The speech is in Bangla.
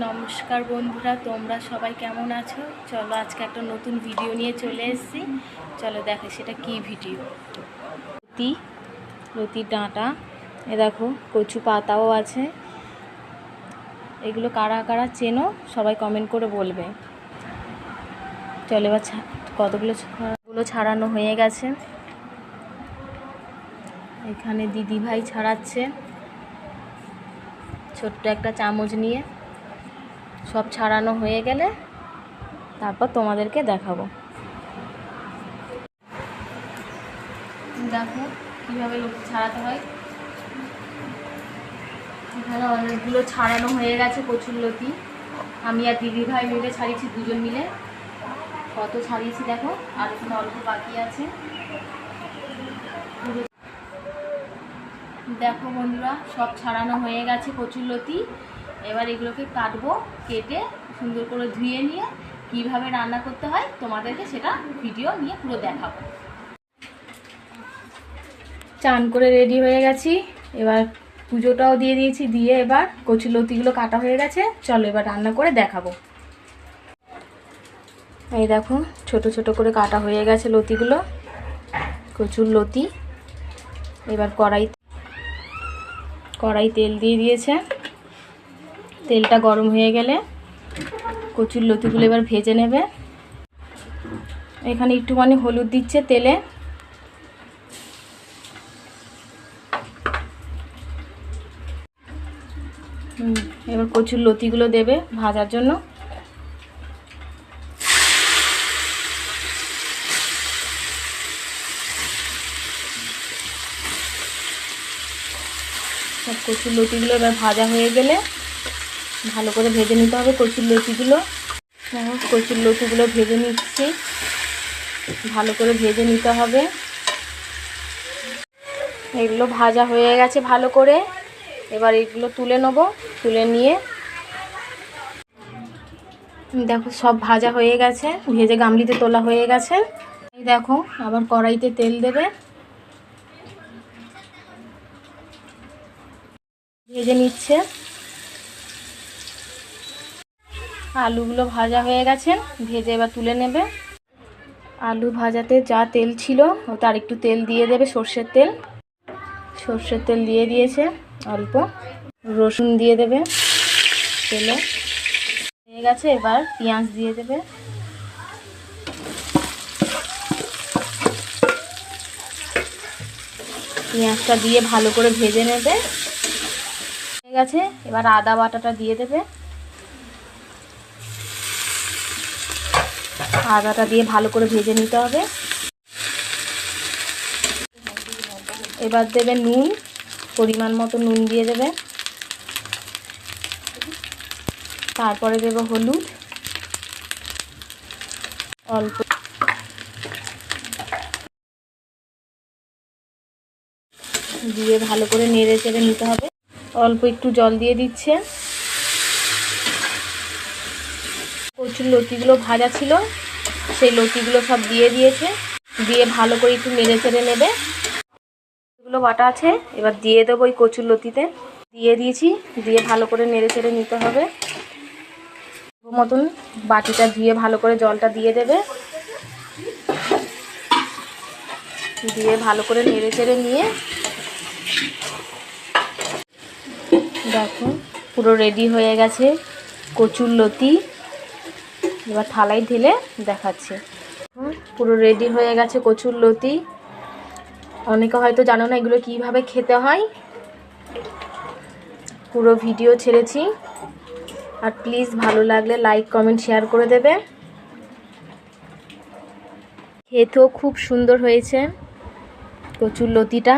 নমস্কার বন্ধুরা, তোমরা সবাই কেমন আছো? চলো আজকে একটা নতুন ভিডিও নিয়ে চলে এসেছি। চলো দেখো সেটা কি ভিডিও লতি, লতির ডাঁটা, এ দেখো, কচু পাতাও আছে। এগুলো কারা কারা চেনো, সবাই কমেন্ট করে বলবে। চলো এবার কতগুলো গুলো ছাড়ানো হয়ে গেছে। এখানে দিদি ভাই ছাড়াচ্ছে। ছোট্ট একটা চামচ নিয়ে। সব ছাড়ানো হয়ে গেলে তারপর তোমাদেরকে দেখাবো। দেখো কীভাবে লতি ছাড়াতে হয়। এখানে অনেকগুলো ছাড়ানো হয়ে গেছে কচুর লতি আমি আর দিদি ভাই মিলে ছাড়িয়েছি দুজন মিলে। কত ছাড়িয়েছি দেখো, আর এখানে অল্প বাকি আছে। দেখো বন্ধুরা, সব ছাড়ানো হয়ে গেছে কচুর লতি এবার এগুলোকে কাটবো, কেটে সুন্দর করে ধুয়ে নিয়ে কীভাবে রান্না করতে হয় তোমাদেরকে সেটা ভিডিও নিয়ে পুরো দেখাবো। চান করে রেডি হয়ে গেছি। এবার পুজোটাও দিয়ে দিয়েছি, দিয়ে এবার কচুর লতিগুলো কাটা হয়ে গেছে। চলো এবার রান্না করে দেখাবো। এই দেখো, ছোট ছোট করে কাটা হয়ে গেছে লতিগুলো, কচুর লতি। এবার কড়াই কড়াই তেল দিয়ে দিয়েছে। তেলটা গরম হয়ে গেলে কচুর লতিগুলো এবার ভেজে নেবে। এখানে একটুখানি হলুদ দিচ্ছে তেলে। এবার কচুর লতিগুলো দেবে ভাজার জন্য। কচুর লতিগুলো এবার ভাজা হয়ে গেলে ভালো করে ভেজে নিতে হবে কচুর লতিগুলো। দেখো, কচুর লতিগুলো ভেজে নিচ্ছি। ভালো করে ভেজে নিতে হবে। এগুলো ভাজা হয়ে গেছে ভালো করে। এবার এগুলো তুলে নেব তুলে নিয়ে। দেখো সব ভাজা হয়ে গেছে ভেজে গামলিতে তোলা হয়ে গেছে। দেখো আবার কড়াইতে তেল দেবে। ভেজে নিচ্ছে। আলুগুলো ভাজা হয়ে গেছে, ভেজে এবার তুলে নেবে। আলু ভাজাতে যা তেল ছিল ও তার একটু তেল দিয়ে দেবে, সর্ষের তেল। সর্ষের তেল দিয়ে দিয়েছে অল্প। রসুন দিয়ে দেবে তেলে। হয়ে গেছে, এবার পেঁয়াজ দিয়ে দেবে। পেঁয়াজটা দিয়ে ভালো করে ভেজে নেবে। হয়ে গেছে, এবার আদা বাটাটা দিয়ে দেবে। আদাটা দিয়ে ভালো করে ভেজে নিতে হবে। এবার দেবে নুন, পরিমাণ মতো নুন দিয়ে দেবে। তারপরে দেবে হলুদ। অল্প দিয়ে ভালো করে নেড়ে চেড়ে নিতে হবে। অল্প একটু জল দিয়ে দিচ্ছে। কচুর লতিগুলো ভাজা ছিল। সেই লতিগুলো সব দিয়ে দিয়েছে। দিয়ে ভালো করে একটু নেড়ে চেড়ে নেবে। এগুলো বাটা আছে, এবার দিয়ে দেবো ওই কচুর লতিতে। দিয়ে দিয়েছি, দিয়ে ভালো করে নেড়ে চেড়ে নিতে হবে। মতন বাটিটা ধুয়ে ভালো করে জলটা দিয়ে দেবে। দিয়ে ভালো করে নেড়ে চেড়ে নিয়ে দেখো, পুরো রেডি হয়ে গেছে কচুর লতি। এবার থালায় ঢেলে দেখাচ্ছে। পুরো রেডি হয়ে গেছে কচুর লতি। অনেকে হয়তো জানো না এগুলো কীভাবে খেতে হয়। পুরো ভিডিও ছেড়েছি। আর প্লিজ ভালো লাগলে লাইক কমেন্ট শেয়ার করে দেবে। খেতেও খুব সুন্দর হয়েছে কচুর লতিটা।